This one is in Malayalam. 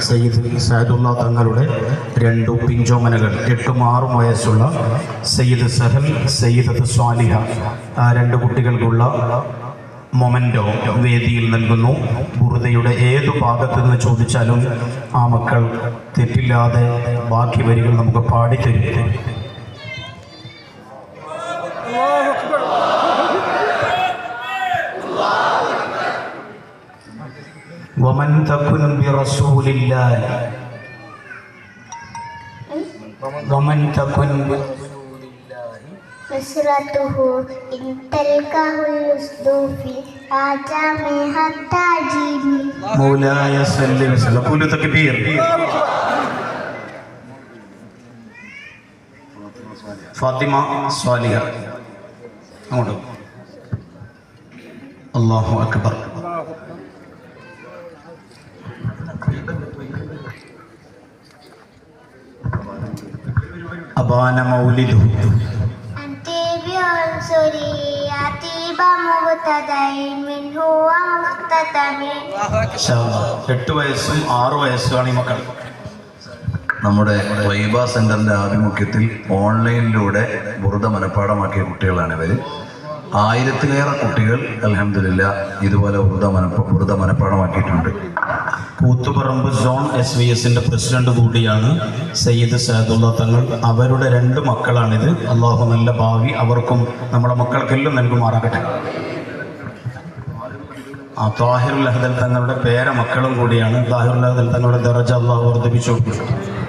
സയ്യിദ് സയദുള്ള തങ്ങളുടെ രണ്ടു പിഞ്ചോമനകൾ എട്ടും ആറും വയസ്സുള്ള സയ്യിദ് സഹൽ സയ്യിദത്ത് സ്വാലിഹ. ആ രണ്ട് കുട്ടികൾക്കുള്ള മൊമെന്റോ വേദിയിൽ നൽകുന്നു. ബുറുദയുടെ ഏതു ഭാഗത്ത് നിന്ന് ചോദിച്ചാലും ആ മക്കൾ തെറ്റില്ലാതെ ബാക്കി വരികൾ നമുക്ക് പാടിത്തരും. ومن تكن برسول الله. ومن تكن برسول الله نصرته إن تلقه الأسد في عجامها التعجيل مولاي سلم وسلم. قولوا تكبير. فاطمة صالحة. الله أكبر അക്ബർ അബാന മൗലിദു أنت بعنصري أتيب مبتدئ منه ومختتم ഇൻഷാ അല്ലാഹ്. എട്ട് വയസ്സും ആറ് വയസ്സുമാണ് ഈ മക്കൾ നമ്മുടെ വൈബ സെന്ററിന്റെ ആഭിമുഖ്യത്തിൽ ഓൺലൈനിലൂടെ ബുറുദ മനഃപ്പാടമാക്കിയ കുട്ടികളാണ് ഇവർ ആയിരത്തിലേറെ കുട്ടികൾ അലഹമില്ല ഇതുപോലെ ബുറുദ മനപ്പ ബുറുദ മനഃപ്പാടമാക്കിയിട്ടുണ്ട് കൂത്തുപറമ്പ് സോൺ എസ് വി എസിന്റെ പ്രസിഡന്റ് കൂടിയാണ് സയ്യിദ് സയദുള്ള തങ്ങൾ. അവരുടെ രണ്ട് മക്കളാണിത്. അള്ളാഹു നല്ല ഭാവി അവർക്കും നമ്മുടെ മക്കൾക്കെല്ലാം നൽകുമാറാകട്ടെ. ആ താഹിറുൽ അഹദൽ തങ്ങളുടെ പേര മക്കളും കൂടിയാണ്. താഹിർ ലഹദൽ തങ്ങളുടെ ദറജ അള്ളാഹു വർദ്ധിപ്പിച്ചു കൊടുക്കും